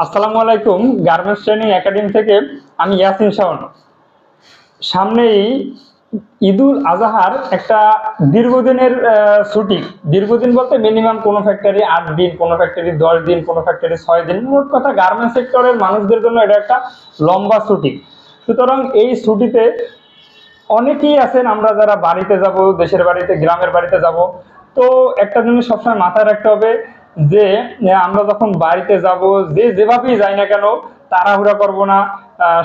আসসালামু আলাইকুম, garments training academy থেকে আমি ইয়াসিন শাওন। সামনেই ঈদুল আজহার একটা দীর্ঘদিনের ছুটি। দীর্ঘদিন বলতে মিনিমাম কোনো ফ্যাক্টরি আট দিন, কোনো ফ্যাক্টরি দশ দিন, কোনো ফ্যাক্টরি ছয় দিন। মোট কথা গার্মেন্টস সেক্টরের মানুষদের জন্য এটা একটা লম্বা ছুটি। সুতরাং এই ছুটিতে অনেকেই আছেন, আমরা যারা বাড়িতে যাব, দেশের বাড়িতে, গ্রামের বাড়িতে যাব। তো একটা জিনিস সবসময় মাথায় রাখতে হবে যে আমরা যখন বাড়িতে যাব, যে যেভাবেই যাই না কেন, তাড়াহুড়া করব না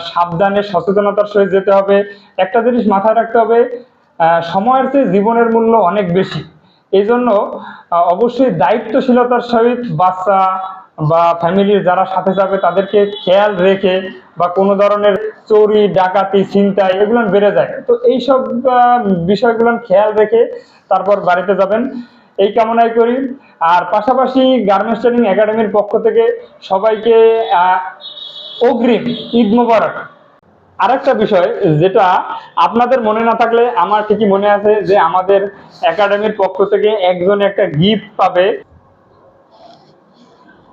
সাবধানে সচেতনতার সহিত যেতে হবে। একটা জিনিস মাথায় রাখতে হবে সময়ের চেয়ে জীবনের মূল্য অনেক বেশি। এই জন্য অবশ্যই দায়িত্বশীলতার সহিত বাচ্চা বা ফ্যামিলির যারা সাথে যাবে, তাদেরকে খেয়াল রেখে বা কোনো ধরনের চুরি, ডাকাতি, ছিনতাই এগুলো বেড়ে যায়। তো এইসব বিষয়গুলো খেয়াল রেখে তারপর বাড়িতে যাবেন। এই কামনাই করি। আর পাশাপাশি গার্মেন্টস ট্রেনিং একাডেমির পক্ষ থেকে সবাইকে অগ্রিম ঈদ মোবারক। আরেকটা বিষয়, যেটা আপনাদের মনে না থাকলে আমার ঠিকই মনে আছে যে আমাদের একাডেমির পক্ষ থেকে একজন একটা গিফট পাবে।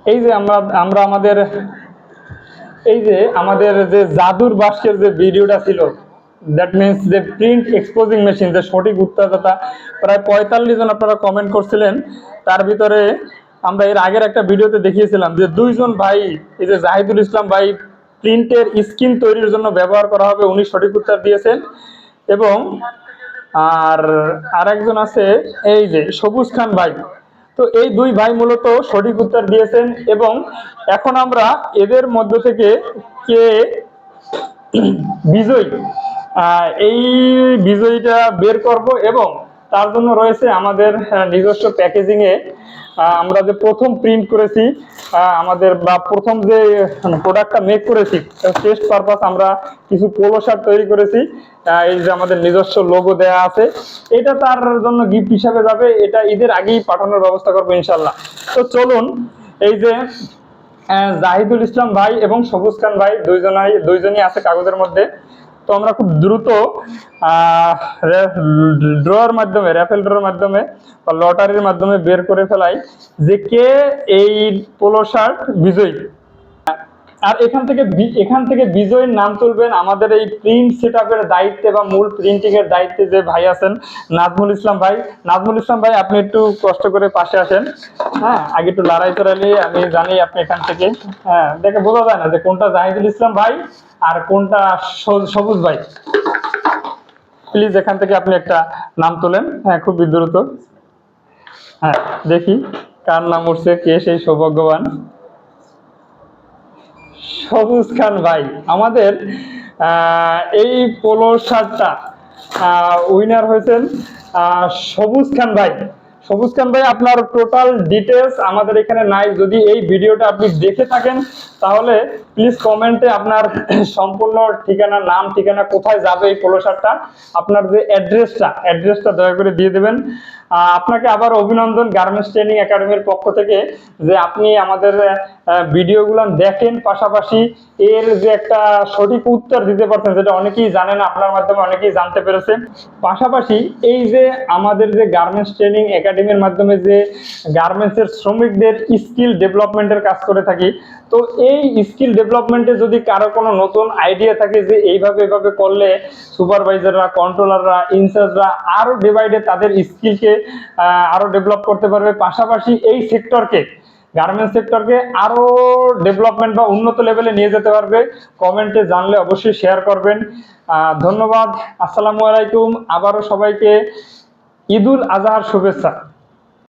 এই যে আমরা আমরা আমাদের, এই যে আমাদের যে জাদুর বাস্কের যে ভিডিওটা ছিল দ্যাট মিনস যে প্রিন্ট এক্সপোজিং মেশিন যে সঠিক উত্তরদাতা প্রায় পঁয়তাল্লিশ জন আপনারা কমেন্ট করছিলেন। তার ভিতরে আমরা এর আগের একটা ভিডিওতে দেখিয়েছিলাম যে দুইজন ভাই, এই যে জাহিদুল ইসলাম ভাই, প্রিন্টের স্কিন তৈরির জন্য ব্যবহার করা হবে, উনি সঠিক উত্তর দিয়েছেন। এবং আর আরেকজন আছে, এই যে সবুজ খান ভাই। তো এই দুই ভাই মূলত সঠিক উত্তর দিয়েছেন এবং এখন আমরা এদের মধ্য থেকে কে বিজয়ী এই বিজয়ীটা বের করব এবং তার জন্য রয়েছে আমাদের নিজস্ব প্যাকেজিং এ আমরা যে প্রথম প্রিন্ট করেছি আমাদের বা প্রথম যে প্রোডাক্টটা মেক করেছি টেস্ট পারপাস আমরা কিছু পোলো শার্ট তৈরি করেছি এই যে আমাদের নিজস্ব লোগো দেয়া আছে। এটা তার জন্য গিফট হিসাবে যাবে, এটা ঈদের আগেই পাঠানোর ব্যবস্থা করব ইনশাল্লাহ তো চলুন, এই যে জাহিদুল ইসলাম ভাই এবং সবুজ খান ভাই, দুইজনাই দুইজনই আছে কাগজের মধ্যে। তো আমরা খুব দ্রুত ড্রয়ের মাধ্যমে র্যাফেল ড্রয়ের মাধ্যমে বা লটারির মাধ্যমে বের করে ফেলাই যে কে এই পোলো শার্ট বিজয়ী। আর এখান থেকে এখান থেকে বিজয়ের নাম তুলবেন আমাদের এই প্রিন্ট সেট দায়িত্বে বা মূল প্রিন্টিং এর দায়িত্বে যে ভাই আছেন নাজমুল ইসলাম ভাই। নাজমুল ইসলাম ভাই, আপনি একটু কষ্ট করে পাশে আসেন। হ্যাঁ আগে একটু লড়াই চড়ালি আমি জানি আপনি এখান থেকে। হ্যাঁ দেখে বোঝা যায় না যে কোনটা জাহিদুল ইসলাম ভাই আর কোনটা সবুজ ভাই। প্লিজ এখান থেকে আপনি একটা নাম তোলেন। হ্যাঁ খুব দ্রুত। হ্যাঁ দেখি কার নাম উঠছে, কে সেই সৌভাগ্যবান। সবুজ খান ভাই। আমাদের এই পোলো শার্টটা উইনার হয়েছেন সবুজ খান ভাই। সবুজ খান ভাই, আপনার টোটাল ডিটেলস আমাদের এখানে নাই। যদি এই ভিডিওটা আপনি দেখে থাকেন, তাহলে প্লিজ কমেন্টে আপনার সম্পূর্ণ ঠিকানা, নাম, ঠিকানা কোথায় যাবে এই পোলো শার্টটা আপনার যে অ্যাড্রেসটা অ্যাড্রেসটা দয়া করে দিয়ে দেবেন। আপনাকে আবার অভিনন্দন গার্মেন্টস ট্রেনিং একাডেমির পক্ষ থেকে যে আপনি আমাদের ভিডিওগুলো দেখেন। পাশাপাশি এর যে একটা সঠিক উত্তর দিতে পারছেন যেটা অনেকেই জানেন আপনার মাধ্যমে অনেকেই জানতে পেরেছেন। পাশাপাশি এই যে আমাদের যে গার্মেন্টস ট্রেনিং একাডেমির মাধ্যমে যে গার্মেন্টসের শ্রমিকদের স্কিল ডেভেলপমেন্টের কাজ করে থাকি, তো এই স্কিল ডেভেলপমেন্টে যদি কারও কোনো নতুন আইডিয়া থাকে যে এইভাবে এভাবে করলে সুপারভাইজাররা, কন্ট্রোলাররা, ইনচার্জরা আরও ডিভাইডে তাদের স্কিলকে আরও ডেভেলপ করতে পারবে। পাশাপাশি এই সেক্টরকে গার্মেন্টস সেক্টরকে আরও ডেভেলপমেন্ট বা উন্নত লেভেলে নিয়ে যেতে পারবে। কমেন্টে জানলে অবশ্যই শেয়ার করবেন। ধন্যবাদ। আসসালামু আলাইকুম। আবারও সবাইকে ঈদুল আজহার শুভেচ্ছা।